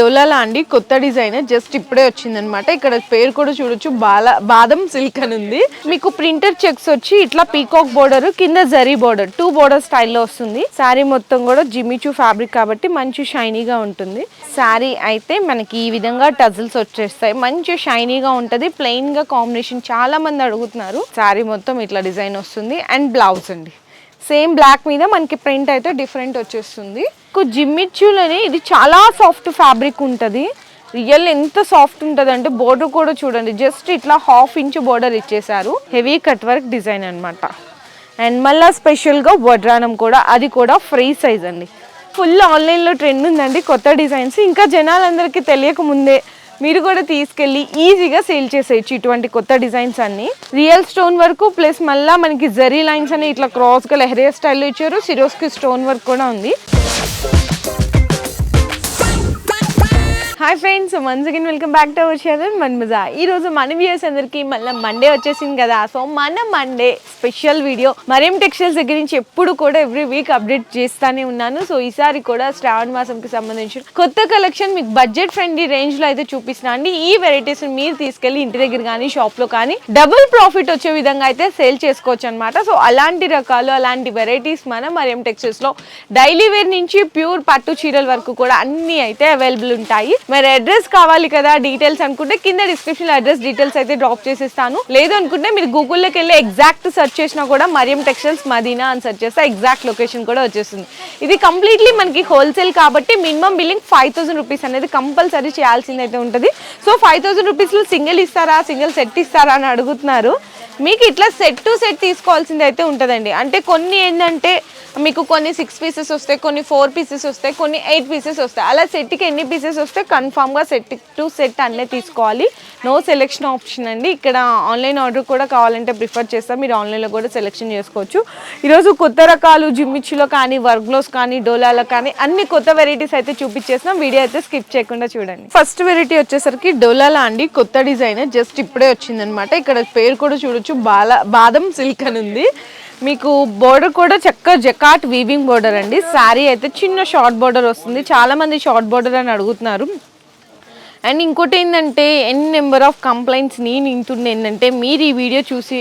డోలాలా అండి కొత్త design just ఇప్పుడే వచ్చిందనమాట ఇక్కడ పేరు కూడా చూడొచ్చు. బాల బాదం సిల్క్ అని ఉంది. మీకు ప్రింటర్ చెక్స్ వచ్చి ఇట్లా పీకాక్ బోర్డర్ కింద జరీ బోర్డర్ టూ బోర్డర్ స్టైల్లో వస్తుంది. శారీ మొత్తం కూడా జిమిచూ ఫ్యాబ్రిక్ కాబట్టి మంచి షైనీగా ఉంటుంది. శారీ అయితే మనకి ఈ విధంగా టజిల్స్ వచ్చేస్తాయి. మంచి షైనీగా ఉంటుంది. ప్లెయిన్గా కాంబినేషన్ చాలా మంది అడుగుతున్నారు. శారీ మొత్తం ఇట్లా డిజైన్ వస్తుంది. అండ్ బ్లౌజ్ అండి. సేమ్ బ్లాక్ మీద మనకి ప్రింట్ అయితే డిఫరెంట్ వచ్చేస్తుంది. జిమ్మిచ్చులని ఇది చాలా సాఫ్ట్ ఫ్యాబ్రిక్ ఉంటుంది. రియల్ ఎంత సాఫ్ట్ ఉంటుంది అంటే బోర్డర్ కూడా చూడండి. జస్ట్ ఇట్లా హాఫ్ ఇంచ్ బోర్డర్ ఇచ్చేసారు హెవీ కట్ వర్క్ డిజైన్ అనమాట అండ్ మళ్ళీ స్పెషల్గా వడ్రానం కూడా. అది కూడా ఫ్రీ సైజ్ అండి. ఫుల్ ఆన్లైన్లో ట్రెండ్ ఉందండి. కొత్త డిజైన్స్. ఇంకా జనాలందరికీ తెలియక ముందే మీరు కూడా తీసుకెళ్ళి ఈజీగా సేల్ చేసేయచ్చు ఇటువంటి కొత్త డిజైన్స్ అన్ని. రియల్ స్టోన్ వర్క్ ప్లస్ మళ్ళీ మనకి జరీ లైన్స్ అని ఇట్లా క్రాస్గా లెహరియా స్టైల్లో ఇచ్చారు. సిరోస్కి స్టోన్ వర్క్ కూడా ఉంది. Hi friends once again welcome back to our channel మన్మజా ఈ రోజు మన వ్యూస్ అందరికీ మళ్ళీ మండే వచ్చేసింది కదా. సో మన మండే స్పెషల్ వీడియో మరేం టెక్స్టైల్స్ దగ్గర నుంచి ఎప్పుడు కూడా ఎవ్రీ వీక్ అప్డేట్ చేస్తానే ఉన్నాను. సో ఈసారి కూడా శ్రావణ మాసంకి సంబంధించిన కొత్త కలెక్షన్ మీకు బడ్జెట్ ఫ్రెండ్లీ రేంజ్లో అయితే చూపిస్తున్నా అండి. ఈ వెరైటీస్ మీరు తీసుకెళ్ళి ఇంటి దగ్గర కానీ షాప్లో కానీ డబుల్ ప్రాఫిట్ వచ్చే విధంగా అయితే సేల్ చేసుకోవచ్చు అనమాట సో అలాంటి రకాలు అలాంటి వెరైటీస్ మన మరేం టెక్స్టైల్స్లో డైలీ వేర్ నుంచి ప్యూర్ పట్టు చీరల వరకు కూడా అన్ని అయితే అవైలబుల్ ఉంటాయి. మరి అడ్రస్ కావాలి కదా డీటెయిల్స్ అనుకుంటే కింద డిస్క్రిప్షన్ అడ్రస్ డీటెయిల్స్ అయితే డ్రాప్ చేసేస్తాను. లేదు అనుకుంటే మీరు గూగుల్లోకి వెళ్ళి ఎగ్జాక్ట్ సెర్చ్ చేసినా కూడా మరియం టెక్స్టైల్స్ మదీనా అని సెర్చ్ చేస్తే ఎగ్జాక్ట్ లొకేషన్ కూడా వచ్చేస్తుంది. ఇది కంప్లీట్లీ మనకి హోల్సేల్ కాబట్టి minimum billing five thousand rupees అనేది కంపల్సరీ చేయాల్సింది అయితే ఉంటుంది. సో ఫైవ్ థౌసండ్ రూపీస్లో సింగిల్ ఇస్తారా సింగిల్ సెట్ ఇస్తారా అని అడుగుతున్నారు. మీకు ఇట్లా సెట్ టు సెట్ తీసుకోవాల్సింది అయితే ఉంటుందండి. అంటే కొన్ని ఏంటంటే మీకు కొన్ని సిక్స్ పీసెస్ వస్తాయి కొన్ని ఫోర్ పీసెస్ వస్తాయి కొన్ని ఎయిట్ పీసెస్ వస్తాయి. అలా సెట్కి ఎన్ని పీసెస్ వస్తే కన్ఫామ్గా సెట్ టు సెట్ అన్నీ తీసుకోవాలి. నో సెలెక్షన్ ఆప్షన్ అండి. ఇక్కడ ఆన్లైన్ ఆర్డర్ కూడా కావాలంటే ప్రిఫర్ చేస్తాం. మీరు ఆన్లైన్లో కూడా సెలెక్షన్ చేసుకోవచ్చు. ఈరోజు కొత్త రకాలు జిమ్మిచ్చులో కానీ వర్గ్లోస్ కానీ డోలాలో కానీ అన్ని కొత్త వెరైటీస్ అయితే చూపించేస్తున్నాం. వీడియో అయితే స్కిప్ చేయకుండా చూడండి. ఫస్ట్ వెరైటీ వచ్చేసరికి డోలాలా అండి. కొత్త డిజైన్ జస్ట్ ఇప్పుడే వచ్చిందనమాట ఇక్కడ పేరు కూడా చూడొచ్చు. బాల బాదం సిల్క్ అని ఉంది. మీకు బోర్డర్ కూడా చక్క జకాట్ వీవింగ్ బోర్డర్ అండి. శారీ అయితే చిన్న షార్ట్ బోర్డర్ వస్తుంది. చాలామంది షార్ట్ బోర్డర్ అని అడుగుతున్నారు. అండ్ ఇంకోటి ఏంటంటే ఎన్ని నెంబర్ ఆఫ్ కంప్లైంట్స్ నేను వింటుండే ఏంటంటే మీరు ఈ వీడియో చూసి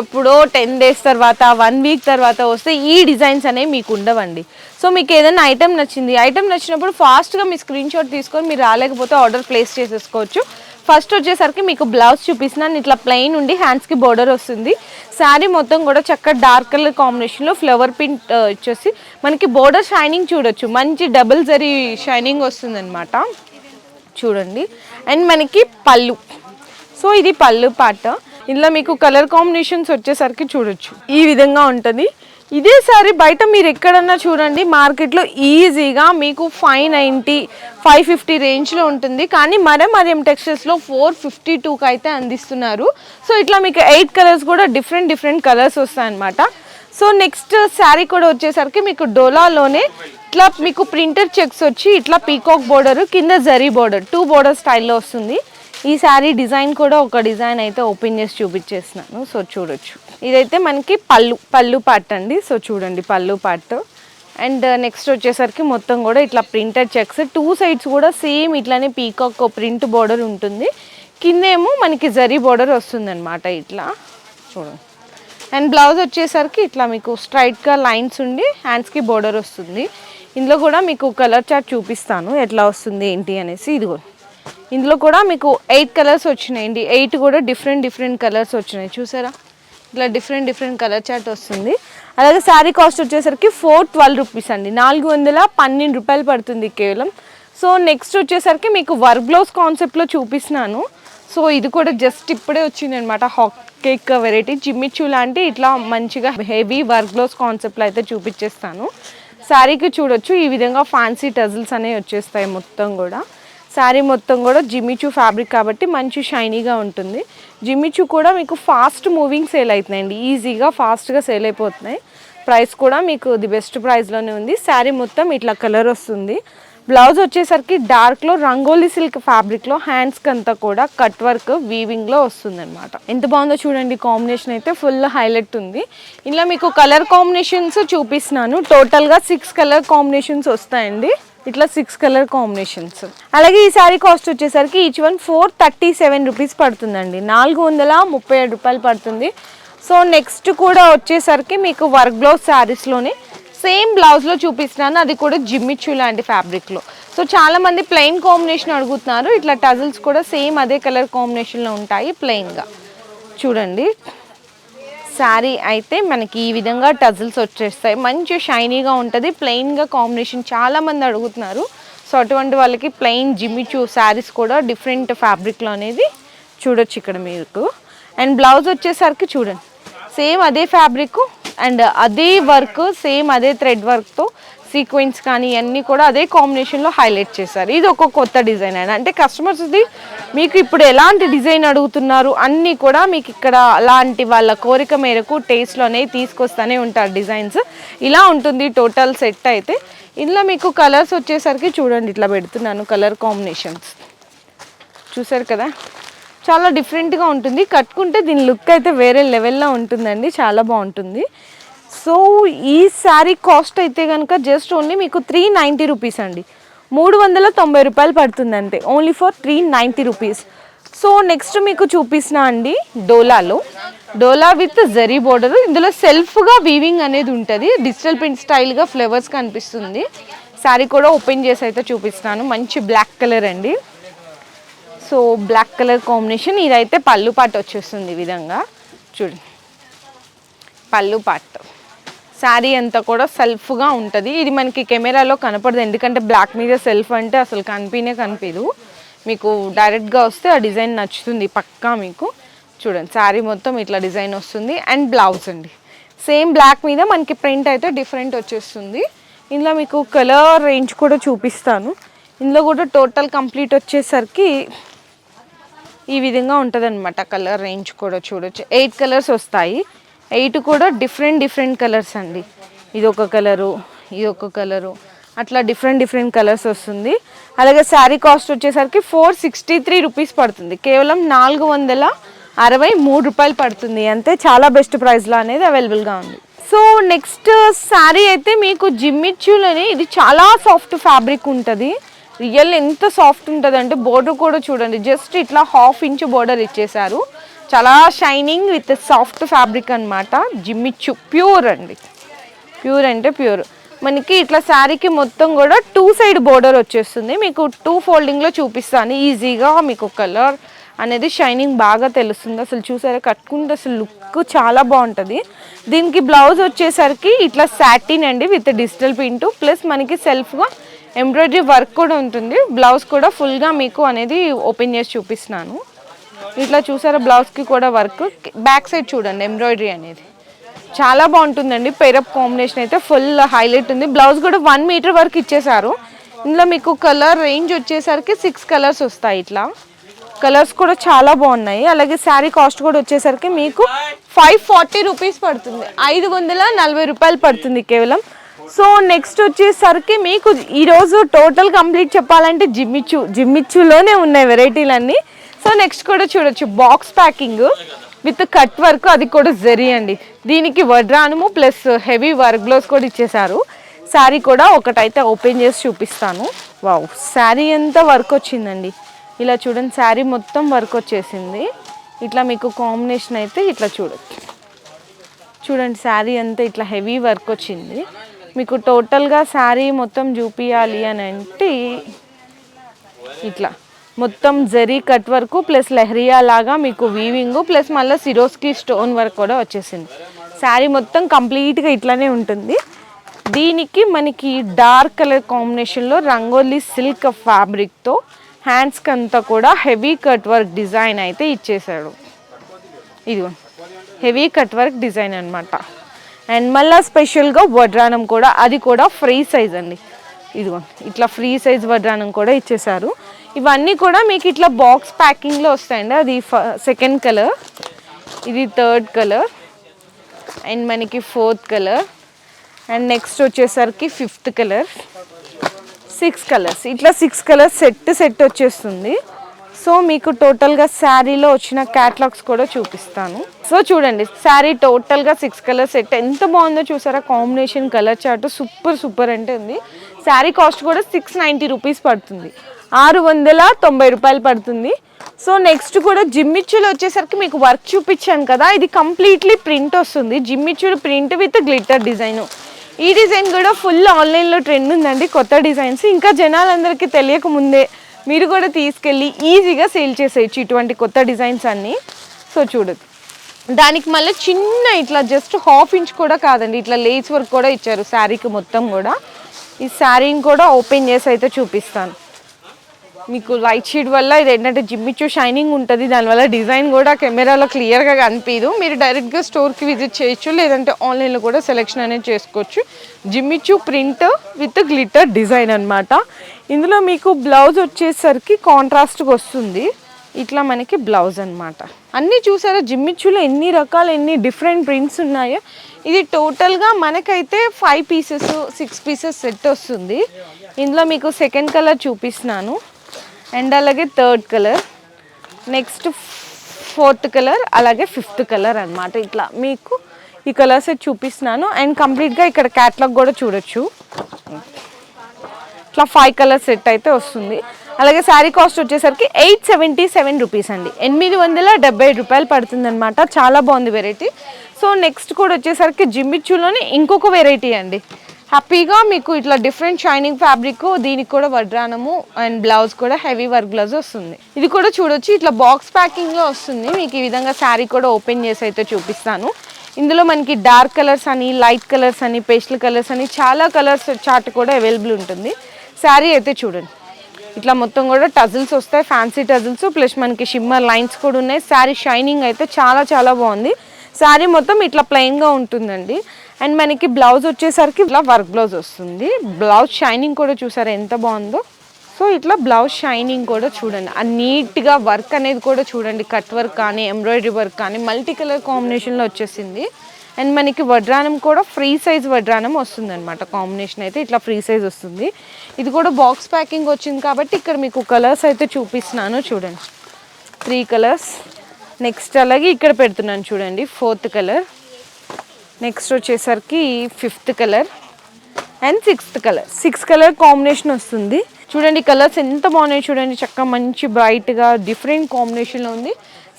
ఎప్పుడో టెన్ డేస్ తర్వాత వన్ వీక్ తర్వాత వస్తే ఈ డిజైన్స్ అనేవి మీకు ఉండవండి. సో మీకు ఏదైనా ఐటెం నచ్చింది ఐటమ్ నచ్చినప్పుడు ఫాస్ట్గా మీ స్క్రీన్ షాట్ తీసుకొని మీరు రాలేకపోతే ఆర్డర్ ప్లేస్ చేసేసుకోవచ్చు. ఫస్ట్ వచ్చేసరికి మీకు బ్లౌజ్ చూపిస్తున్నాను. ఇట్లా ప్లెయిన్ ఉండి హ్యాండ్స్కి బోర్డర్ వస్తుంది. శారీ మొత్తం కూడా చక్కగా డార్క్ కలర్ కాంబినేషన్లో ఫ్లవర్ ప్రింట్ వచ్చేసి మనకి బోర్డర్ షైనింగ్ చూడొచ్చు. మంచి డబుల్ జరీ షైనింగ్ వస్తుంది చూడండి. అండ్ మనకి పళ్ళు. సో ఇది పళ్ళు పాట. ఇందులో మీకు కలర్ కాంబినేషన్స్ వచ్చేసరికి చూడొచ్చు. ఈ విధంగా ఉంటుంది. ఇదే సారీ బయట మీరు ఎక్కడన్నా చూడండి మార్కెట్లో ఈజీగా మీకు ఫైవ్ నైంటీ ఫైవ్ ఫిఫ్టీ రేంజ్లో ఉంటుంది. కానీ మరే మరేం టెక్స్టైల్స్లో ఫోర్ ఫిఫ్టీ టూకి అయితే అందిస్తున్నారు. సో ఇట్లా మీకు ఎయిట్ కలర్స్ కూడా డిఫరెంట్ డిఫరెంట్ కలర్స్ వస్తాయన్నమాట. సో నెక్స్ట్ శారీ కూడా వచ్చేసరికి మీకు డోలాలోనే ఇట్లా మీకు ప్రింటర్ చెక్స్ వచ్చి ఇట్లా పీకాక్ బోర్డర్ కింద జరీ బోర్డర్ టూ బోర్డర్ స్టైల్లో వస్తుంది. ఈ శారీ డిజైన్ కూడా ఒక డిజైన్ అయితే ఓపెన్ చేసి చూపించేస్తున్నాను. సో చూడొచ్చు. ఇదైతే మనకి పళ్ళు పళ్ళు పార్ట్ అండి. సో చూడండి పళ్ళు పార్ట్. అండ్ uh, నెక్స్ట్ వచ్చేసరికి మొత్తం కూడా ఇట్లా ప్రింటెడ్ చెక్స్ టూ సైడ్స్ కూడా సేమ్ ఇట్లానే పీకాక్ ప్రింట్ బోర్డర్ ఉంటుంది. కిందేమో మనకి జరీ బోర్డర్ వస్తుందన్నమాట ఇట్లా. చూడండి. అండ్ బ్లౌజ్ వచ్చేసరికి ఇట్లా మీకు స్ట్రైట్గా లైన్స్ ఉండి హ్యాండ్స్కి బోర్డర్ వస్తుంది. ఇందులో కూడా మీకు కలర్ చార్ట్ చూపిస్తాను. ఎట్లా వస్తుంది ఏంటి అనేసి. ఇదిగో. ఇందులో కూడా మీకు ఎయిట్ కలర్స్ వచ్చినాయండి. ఎయిట్ కూడా డిఫరెంట్ డిఫరెంట్ కలర్స్ వచ్చినాయి. చూసారా? ఇట్లా డిఫరెంట్ డిఫరెంట్ కలర్ చార్ట్ వస్తుంది. అలాగే శారీ కాస్ట్ వచ్చేసరికి ఫోర్ ట్వెల్వ్ రూపీస్ అండి. నాలుగు వందల పన్నెండు రూపాయలు పడుతుంది కేవలం. సో నెక్స్ట్ వచ్చేసరికి మీకు వర్క్ బ్లౌజ్ కాన్సెప్ట్లో చూపిస్తున్నాను. సో ఇది కూడా జస్ట్ ఇప్పుడే వచ్చింది అనమాట హాక్ కేక్ వెరైటీ జిమ్మిచ్చు లాంటి ఇట్లా మంచిగా హెవీ వర్క్ బ్లౌజ్ కాన్సెప్ట్లో అయితే చూపించేస్తాను శారీకి చూడొచ్చు. ఈ విధంగా ఫ్యాన్సీ టజిల్స్ అనేవి వచ్చేస్తాయి మొత్తం కూడా. శారీ మొత్తం కూడా జిమ్మిచూ ఫ్యాబ్రిక్ కాబట్టి మంచి షైనీగా ఉంటుంది. జిమ్మిచూ కూడా మీకు ఫాస్ట్ మూవింగ్ సేల్ అవుతున్నాయండి. ఈజీగా ఫాస్ట్గా సేల్ అయిపోతున్నాయి. ప్రైస్ కూడా మీకు ది బెస్ట్ ప్రైస్లోనే ఉంది. శారీ మొత్తం ఇట్లా కలర్ వస్తుంది. బ్లౌజ్ వచ్చేసరికి డార్క్లో రంగోలీ సిల్క్ ఫ్యాబ్రిక్లో హ్యాండ్స్కి అంతా కూడా కట్ వర్క్ వీవింగ్లో వస్తుంది అనమాట ఎంత బాగుందో చూడండి కాంబినేషన్ అయితే ఫుల్ హైలైట్ ఉంది. ఇలా మీకు కలర్ కాంబినేషన్స్ చూపిస్తున్నాను. టోటల్గా సిక్స్ కలర్ కాంబినేషన్స్ వస్తాయండి. ఇట్లా సిక్స్ కలర్ కాంబినేషన్స్ అలాగే ఈ శారీ కాస్ట్ వచ్చేసరికి each one four thirty seven rupees పడుతుందండి. నాలుగు వందల ముప్పై ఏడు రూపాయలు పడుతుంది. సో నెక్స్ట్ కూడా వచ్చేసరికి మీకు వర్క్ బ్లౌజ్ శారీస్లోనే సేమ్ బ్లౌజ్లో చూపిస్తున్నాను. అది కూడా జిమ్మిచ్చు లాంటి ఫ్యాబ్రిక్లో సో చాలా మంది ప్లెయిన్ కాంబినేషన్ అడుగుతున్నారు. ఇట్లా టజల్స్ కూడా సేమ్ అదే కలర్ కాంబినేషన్లో ఉంటాయి ప్లెయిన్గా చూడండి. శారీ అయితే మనకి ఈ విధంగా టజిల్స్ వచ్చేస్తాయి. మంచి షైనీగా ఉంటుంది. ప్లెయిన్గా కాంబినేషన్ చాలా మంది అడుగుతున్నారు. సో అటువంటి వాళ్ళకి ప్లెయిన్ జిమ్మిచూ శారీస్ కూడా డిఫరెంట్ ఫ్యాబ్రిక్లో అనేది చూడొచ్చు ఇక్కడ మీకు. అండ్ బ్లౌజ్ వచ్చేసరికి చూడండి. సేమ్ అదే ఫ్యాబ్రిక్ అండ్ అదే వర్క్ సేమ్ అదే థ్రెడ్ వర్క్తో సీక్వెన్స్ కానీ అన్నీ కూడా అదే కాంబినేషన్లో హైలైట్ చేశారు. ఇది ఒక కొత్త డిజైన్ అయినా. అంటే కస్టమర్స్ది మీకు ఇప్పుడు ఎలాంటి డిజైన్ అడుగుతున్నారు అన్నీ కూడా మీకు ఇక్కడ అలాంటి వాళ్ళ కోరిక మేరకు టేస్ట్లో అనేవి తీసుకొస్తూనే ఉంటారు డిజైన్స్. ఇలా ఉంటుంది టోటల్ సెట్ అయితే. ఇందులో మీకు కలర్స్ వచ్చేసరికి చూడండి ఇట్లా పెడుతున్నాను కలర్ కాంబినేషన్స్ చూసారు కదా? చాలా డిఫరెంట్గా ఉంటుంది. కట్టుకుంటే దీని లుక్ అయితే వేరే లెవెల్లో ఉంటుందండి. చాలా బాగుంటుంది. సో ఈ శారీ కాస్ట్ అయితే కనుక జస్ట్ ఓన్లీ మీకు త్రీ నైంటీ రూపీస్ అండి. మూడు వందల తొంభై రూపాయలు పడుతుంది అంతే. Only for three ninety rupees so next మీకు చూపిస్తున్నా అండి డోలాలో. డోలా విత్ జరీ బోర్డర్ ఇందులో సెల్ఫ్గా వీవింగ్ అనేది ఉంటుంది. డిజిటల్ ప్రింట్ స్టైల్గా ఫ్లేవర్స్ కనిపిస్తుంది. శారీ కూడా ఓపెన్ చేసి అయితే చూపిస్తాను. మంచి బ్లాక్ కలర్ అండి. సో బ్లాక్ కలర్ కాంబినేషన్ ఇదైతే పళ్ళు పాట వచ్చేస్తుంది ఈ విధంగా. చూడండి. పళ్ళు పాట. శారీ అంతా కూడా సెల్ఫ్గా ఉంటుంది. ఇది మనకి కెమెరాలో కనపడదు. ఎందుకంటే బ్లాక్ మీద సెల్ఫ్ అంటే అసలు కనిపినే కనిపించదు మీకు డైరెక్ట్గా వస్తే ఆ డిజైన్ నచ్చుతుంది పక్కా మీకు. చూడండి శారీ మొత్తం ఇట్లా డిజైన్ వస్తుంది. అండ్ బ్లౌజ్ అండి. సేమ్ బ్లాక్ మీద మనకి ప్రింట్ అయితే డిఫరెంట్ వచ్చేస్తుంది. ఇందులో మీకు కలర్ రేంజ్ కూడా చూపిస్తాను. ఇందులో కూడా టోటల్ కంప్లీట్ వచ్చేసరికి ఈ విధంగా ఉంటుంది అనమాట కలర్ రేంజ్ కూడా చూడొచ్చు. ఎయిట్ కలర్స్ వస్తాయి. ఎయిట్ కూడా డిఫరెంట్ డిఫరెంట్ కలర్స్ అండి. ఇది ఒక కలరు ఇది ఒక కలరు. అట్లా డిఫరెంట్ డిఫరెంట్ కలర్స్ వస్తుంది. అలాగే శారీ కాస్ట్ వచ్చేసరికి ఫోర్ సిక్స్టీ త్రీ రూపీస్ పడుతుంది. కేవలం నాలుగు వందల అరవై మూడు రూపాయలు పడుతుంది. అంతే చాలా బెస్ట్ ప్రైస్లో అనేది అవైలబుల్గా ఉంది. సో నెక్స్ట్ శారీ అయితే మీకు జిమ్మిచ్చులని ఇది చాలా సాఫ్ట్ ఫ్యాబ్రిక్ ఉంటుంది. రియల్ ఎంత సాఫ్ట్ ఉంటుంది అంటే బోర్డర్ కూడా చూడండి. జస్ట్ ఇట్లా హాఫ్ ఇంచ్ బోర్డర్ ఇచ్చేసారు చాలా షైనింగ్ విత్ సాఫ్ట్ ఫ్యాబ్రిక్ అనమాట జిమ్మిచ్చు. ప్యూర్ అండి. ప్యూర్ అంటే ప్యూర్. మనకి ఇట్లా శారీకి మొత్తం కూడా టూ సైడ్ బోర్డర్ వచ్చేస్తుంది. మీకు టూ ఫోల్డింగ్లో చూపిస్తాను. ఈజీగా మీకు కలర్ అనేది షైనింగ్ బాగా తెలుస్తుంది. అసలు చూసారా? కట్టుకుంటే అసలు లుక్ చాలా బాగుంటుంది. దీనికి బ్లౌజ్ వచ్చేసరికి ఇట్లా సాటిన్ అండి విత్ డిజిటల్ ప్రింట్. ప్లస్ మనకి సెల్ఫ్గా ఎంబ్రాయిడరీ వర్క్ కూడా ఉంటుంది. బ్లౌజ్ కూడా ఫుల్గా మీకు అనేది ఓపెన్ చేసి చూపిస్తున్నాను. ఇట్లా చూసారా బ్లౌజ్కి కూడా వర్క్ బ్యాక్ సైడ్ చూడండి ఎంబ్రాయిడరీ అనేది. చాలా బాగుంటుందండి పేరప్ కాంబినేషన్ అయితే ఫుల్ హైలైట్ ఉంది. బ్లౌజ్ కూడా వన్ మీటర్ వరకు ఇచ్చేసారు ఇందులో మీకు కలర్ రేంజ్ వచ్చేసరికి సిక్స్ కలర్స్ వస్తాయి ఇట్లా. కలర్స్ కూడా చాలా బాగున్నాయి. అలాగే శారీ కాస్ట్ కూడా వచ్చేసరికి మీకు ఫైవ్ ఫార్టీ రూపీస్ పడుతుంది. ఐదు వందల నలభై రూపాయలు పడుతుంది కేవలం. సో నెక్స్ట్ వచ్చేసరికి మీకు ఈరోజు టోటల్ కంప్లీట్ చెప్పాలంటే జిమ్మిచ్చు జిమ్మిచ్చులోనే ఉన్నాయి వెరైటీలన్నీ సో నెక్స్ట్ కూడా చూడొచ్చు box packing with cut work అది కూడా జరి అండి. దీనికి వడ్రానము ప్లస్ హెవీ వర్క్ బ్లౌజ్ కూడా ఇచ్చేసారు శారీ కూడా ఒకటైతే ఓపెన్ చేసి చూపిస్తాను. వావ్ శారీ అంతా వర్క్ వచ్చిందండి. ఇలా చూడండి శారీ మొత్తం వర్క్ వచ్చేసింది. ఇట్లా మీకు కాంబినేషన్ అయితే ఇట్లా చూడొచ్చు. చూడండి శారీ అంతా ఇట్లా హెవీ వర్క్ వచ్చింది. మీకు టోటల్గా శారీ మొత్తం చూపించాలి అని అంటే ఇట్లా. మొత్తం zari cut work plus leheriya లాగా మీకు వీవింగ్ ప్లస్ మళ్ళీ సిరోస్కి స్టోన్ వర్క్ కూడా వచ్చేసింది. శారీ మొత్తం కంప్లీట్గా ఇట్లానే ఉంటుంది. దీనికి మనకి డార్క్ కలర్ కాంబినేషన్లో రంగోలీ సిల్క్ ఫ్యాబ్రిక్తో హ్యాండ్స్కి అంతా కూడా హెవీ కట్ వర్క్ డిజైన్ అయితే ఇచ్చేసాడు ఇదిగో హెవీ కట్ వర్క్ డిజైన్ అనమాట అండ్ మళ్ళీ స్పెషల్గా వడ్రానం కూడా అది కూడా ఫ్రీ సైజ్ అండి. ఇదిగో ఇట్లా ఫ్రీ సైజ్ వడ్రానం కూడా ఇచ్చేసారు ఇవన్నీ కూడా మీకు ఇట్లా బాక్స్ ప్యాకింగ్లో వస్తాయండి. అది సెకండ్ కలర్ ఇది థర్డ్ కలర్ అండ్ మనకి ఫోర్త్ కలర్ అండ్ నెక్స్ట్ వచ్చేసరికి ఫిఫ్త్ కలర్. సిక్స్ కలర్స్ ఇట్లా సిక్స్ కలర్స్ సెట్ సెట్ వచ్చేస్తుంది. సో మీకు టోటల్గా శారీలో వచ్చిన క్యాట్లాగ్స్ కూడా చూపిస్తాను. సో చూడండి శారీ టోటల్గా సిక్స్ కలర్ సెట్. ఎంత బాగుందో చూసారా? Combination colour chart super super అంటే ఉంది. శారీ కాస్ట్ కూడా సిక్స్ నైంటీ రూపీస్ పడుతుంది. ఆరు వందల తొంభై రూపాయలు పడుతుంది. సో నెక్స్ట్ కూడా జిమ్మిచ్చులు వచ్చేసరికి మీకు వర్క్ చూపించాను కదా ఇది కంప్లీట్లీ ప్రింట్ వస్తుంది. జిమ్మిచ్చులు ప్రింట్ విత్ గ్లిటర్ డిజైన్. ఈ డిజైన్ కూడా ఫుల్ ఆన్లైన్లో ట్రెండ్ ఉందండి కొత్త డిజైన్స్. ఇంకా జనాలందరికీ తెలియక ముందే మీరు కూడా తీసుకెళ్ళి ఈజీగా సేల్ చేసేయచ్చు ఇటువంటి కొత్త డిజైన్స్ అన్నీ. సో చూడదు దానికి మళ్ళీ చిన్న ఇట్లా జస్ట్ హాఫ్ ఇంచ్ కూడా కాదండి. ఇట్లా లేస్ వర్క్ కూడా ఇచ్చారు శారీకి మొత్తం కూడా. ఈ శారీని కూడా ఓపెన్ చేసి అయితే చూపిస్తాను. మీకు లైట్ షీట్ వల్ల ఇది ఏంటంటే జిమ్మిచ్చు షైనింగ్ ఉంటుంది. దానివల్ల డిజైన్ కూడా కెమెరాలో క్లియర్గా కనిపించదు మీరు డైరెక్ట్గా స్టోర్కి విజిట్ చేయొచ్చు లేదంటే ఆన్లైన్లో కూడా సెలెక్షన్ అనేది చేసుకోవచ్చు. జిమ్మిచ్చు ప్రింట్ విత్ గ్లిటర్ డిజైన్ అన్నమాట. ఇందులో మీకు బ్లౌజ్ వచ్చేసరికి కాంట్రాస్ట్గా వస్తుంది. ఇట్లా మనకి బ్లౌజ్ అనమాట అన్నీ చూసారా? జిమ్మిచ్చులో ఎన్ని రకాల ఎన్ని డిఫరెంట్ ప్రింట్స్ ఉన్నాయో. ఇది టోటల్గా మనకైతే five pieces six pieces set వస్తుంది. ఇందులో మీకు సెకండ్ కలర్ చూపిస్తున్నాను. అండ్ అలాగే third colour next fourth colour అలాగే ఫిఫ్త్ కలర్ అనమాట ఇట్లా. మీకు ఈ కలర్స్ చూపిస్తున్నాను. అండ్ కంప్లీట్గా ఇక్కడ క్యాట్లాగ్ కూడా చూడొచ్చు. ఇట్లా ఫైవ్ కలర్ సెట్ అయితే వస్తుంది. అలాగే శారీ కాస్ట్ వచ్చేసరికి ఎయిట్ సెవెంటీ సెవెన్ రూపీస్ అండి. ఎనిమిది వందల డెబ్బై రూపాయలు పడుతుంది అనమాట చాలా బాగుంది వెరైటీ. సో నెక్స్ట్ కూడా వచ్చేసరికి జిమ్మిచ్చులోని ఇంకొక వెరైటీ అండి. హ్యాపీగా మీకు ఇట్లా డిఫరెంట్ షైనింగ్ ఫ్యాబ్రిక్ దీనికి కూడా వడ్రానము అండ్ బ్లౌజ్ కూడా హెవీ వర్క్ బ్లౌజ్ వస్తుంది. ఇది కూడా చూడొచ్చు ఇట్లా బాక్స్ ప్యాకింగ్లో వస్తుంది. మీకు ఈ విధంగా శారీ కూడా ఓపెన్ చేసి అయితే చూపిస్తాను. ఇందులో మనకి డార్క్ కలర్స్ అని లైట్ కలర్స్ అని పేస్టల్ కలర్స్ అని చాలా కలర్స్ చార్ట్ కూడా అవైలబుల్ ఉంటుంది. శారీ అయితే చూడండి. ఇట్లా మొత్తం కూడా టజిల్స్ వస్తాయి ఫ్యాన్సీ టజిల్స్ ప్లస్ మనకి షిమ్మర్ లైన్స్ కూడా ఉన్నాయి. శారీ షైనింగ్ అయితే చాలా చాలా బాగుంది. శారీ మొత్తం ఇట్లా ప్లెయిన్గా ఉంటుందండి. అండ్ మనకి బ్లౌజ్ వచ్చేసరికి ఇట్లా వర్క్ బ్లౌజ్ వస్తుంది. బ్లౌజ్ షైనింగ్ కూడా చూసారా ఎంత బాగుందో? సో ఇట్లా బ్లౌజ్ షైనింగ్ కూడా చూడండి. ఆ నీట్గా వర్క్ అనేది కూడా చూడండి. కట్ వర్క్ కానీ ఎంబ్రాయిడరీ వర్క్ కానీ మల్టీ కలర్ కాంబినేషన్లో వచ్చేసింది. అండ్ మనకి వడ్రానం కూడా ఫ్రీ సైజ్ వడ్రానం వస్తుంది అనమాట కాంబినేషన్ అయితే ఇట్లా ఫ్రీ సైజ్ వస్తుంది. ఇది కూడా బాక్స్ ప్యాకింగ్ వచ్చింది కాబట్టి ఇక్కడ మీకు కలర్స్ అయితే చూపిస్తున్నాను చూడండి. Three colours. నెక్స్ట్ అలాగే ఇక్కడ పెడుతున్నాను చూడండి. Fourth colour. నెక్స్ట్ వచ్చేసరికి fifth colour and sixth colour six colour combination వస్తుంది. చూడండి కలర్స్ ఎంత బాగున్నాయి చూడండి. చక్కగా మంచి బ్రైట్గా డిఫరెంట్ కాంబినేషన్లో ఉంది.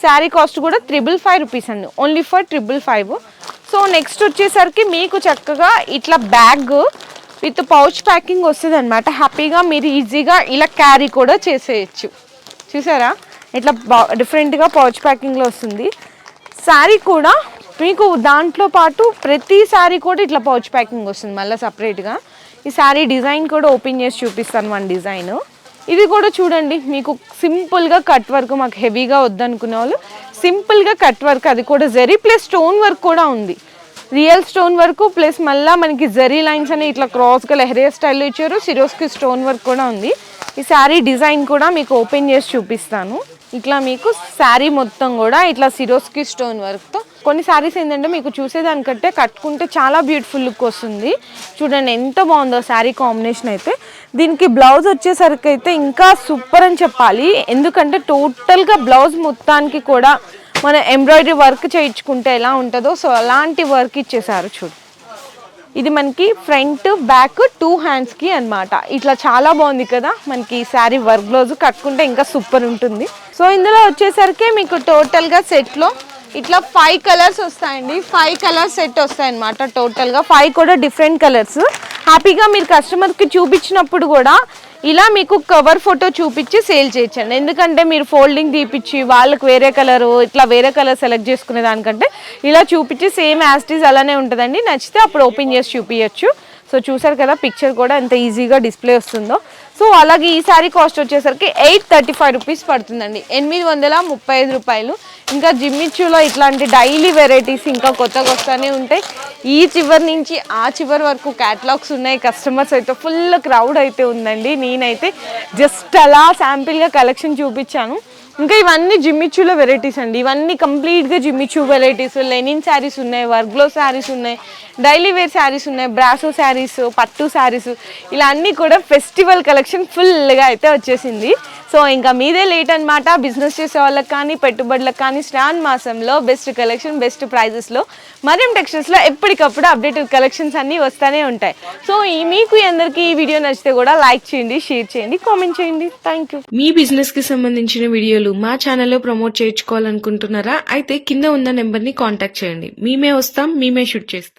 శారీ కాస్ట్ కూడా త్రిబుల్ ఫైవ్ రూపీస్ అండి. Only for triple five so next వచ్చేసరికి మీకు చక్కగా ఇట్లా బ్యాగ్ విత్ పౌచ్ ప్యాకింగ్ వస్తుంది అనమాట హ్యాపీగా మీరు ఈజీగా ఇలా క్యారీ కూడా చేసేయచ్చు. చూసారా? ఇట్లా డిఫరెంట్గా పౌచ్ ప్యాకింగ్లో వస్తుంది. శారీ కూడా మీకు దాంట్లో పాటు ప్రతి శారీ కూడా ఇట్లా పౌచ్ ప్యాకింగ్ వస్తుంది మళ్ళీ సపరేట్గా ఈ శారీ డిజైన్ కూడా ఓపెన్ చేసి చూపిస్తాను వన్ డిజైన్. ఇది కూడా చూడండి మీకు సింపుల్గా కట్ వర్క్ మాకు హెవీగా వద్దనుకునే వాళ్ళు సింపుల్గా కట్ వర్క్ అది కూడా జరీ ప్లస్ స్టోన్ వర్క్ కూడా ఉంది. రియల్ స్టోన్ వర్క్ ప్లస్ మళ్ళీ మనకి జరీ లైన్స్ అని ఇట్లా క్రాస్గా లెహరియా స్టైల్లో ఇచ్చారు సిరోస్కి స్టోన్ వర్క్ కూడా ఉంది. ఈ శారీ డిజైన్ కూడా మీకు ఓపెన్ చేసి చూపిస్తాను. ఇట్లా మీకు శారీ మొత్తం కూడా ఇట్లా సిరోస్కి స్టోన్ వర్క్తో కొన్ని శారీస్ ఏంటంటే మీకు చూసేదానికంటే కట్టుకుంటే చాలా బ్యూటిఫుల్ లుక్ వస్తుంది. చూడండి ఎంత బాగుందో శారీ కాంబినేషన్ అయితే. దీనికి బ్లౌజ్ వచ్చేసరికి అయితే ఇంకా సూపర్ అని చెప్పాలి. ఎందుకంటే టోటల్గా బ్లౌజ్ మొత్తానికి కూడా మన ఎంబ్రాయిడరీ వర్క్ చేయించుకుంటే ఎలా ఉంటుందో సో అలాంటి వర్క్ ఇచ్చేసారు చూడు. ఇది మనకి ఫ్రంట్ బ్యాక్ టూ హ్యాండ్స్కి అన్నమాట. ఇట్లా చాలా బాగుంది కదా మనకి ఈ శారీ వర్క్ బ్లౌజ్ కట్టుకుంటే ఇంకా సూపర్ ఉంటుంది. సో ఇందులో వచ్చేసరికి మీకు టోటల్గా సెట్లో ఇట్లా ఫైవ్ కలర్స్ వస్తాయండి. ఫైవ్ కలర్స్ సెట్ వస్తాయి అనమాట టోటల్గా ఫైవ్ కూడా డిఫరెంట్ కలర్స్ హ్యాపీగా మీరు కస్టమర్కి చూపించినప్పుడు కూడా ఇలా మీకు కవర్ ఫోటో చూపించి సేల్ చేయొచ్చండి. ఎందుకంటే మీరు ఫోల్డింగ్ తీపిచ్చి వాళ్ళకి వేరే కలర్ ఇట్లా వేరే కలర్ సెలెక్ట్ చేసుకునే దానికంటే ఇలా చూపించి సేమ్ యాస్టీస్ అలానే ఉంటుందండి. నచ్చితే అప్పుడు ఓపెన్ చేసి చూపించచ్చు సో చూసారు కదా పిక్చర్ కూడా ఎంత ఈజీగా డిస్ప్లే వస్తుందో. సో అలాగే ఈ సారీ కాస్ట్ వచ్చేసరికి ఎయిట్ థర్టీ ఫైవ్ రూపీస్ పడుతుందండి. ఎనిమిది వందల ముప్పై ఐదు రూపాయలు. ఇంకా జిమ్మిచ్చులో ఇట్లాంటి డైలీ వెరైటీస్ ఇంకా కొత్తగా వస్తూనే ఉంటాయి. ఈ చివరి నుంచి ఆ చివరి వరకు క్యాటలాగ్స్ ఉన్నాయి. కస్టమర్స్ అయితే ఫుల్ క్రౌడ్ అయితే ఉందండి. నేనైతే జస్ట్ అలా శాంపిల్గా కలెక్షన్ చూపించాను. ఇంకా ఇవన్నీ జిమ్మిచ్చులో వెరైటీస్ అండి. ఇవన్నీ కంప్లీట్గా జిమ్మిచ్చు వెరైటీస్. లెనిన్ శారీస్ ఉన్నాయి వర్క్లో శారీస్ ఉన్నాయి డైలీ వేర్ శారీస్ ఉన్నాయి బ్రాసో శారీస్ పట్టు శారీస్ ఇలా అన్నీ కూడా ఫెస్టివల్ కలెక్షన్ ఫుల్గా అయితే వచ్చేసింది. సో ఇంకా మీదే లేట్ అనమాట బిజినెస్ చేసే వాళ్ళకి కానీ పెట్టుబడులకు కానీ శ్రావణ మాసంలో బెస్ట్ కలెక్షన్ బెస్ట్ ప్రైజెస్లో మరియం టెక్స్టైల్స్లో ఎప్పటికప్పుడు అప్డేటెడ్ కలెక్షన్స్ అన్నీ వస్తూనే ఉంటాయి. సో ఈ మీకు అందరికీ ఈ వీడియో నచ్చితే కూడా లైక్ చేయండి షేర్ చేయండి కామెంట్ చేయండి. థ్యాంక్ యూ మీ బిజినెస్కి సంబంధించిన వీడియోలు మా ఛానల్లో ప్రమోట్ చేయించుకోవాలనుకుంటున్నారా? అయితే కింద ఉన్న నెంబర్ని కాంటాక్ట్ చేయండి. మేమే వస్తాం మేమే షూట్ చేస్తాం.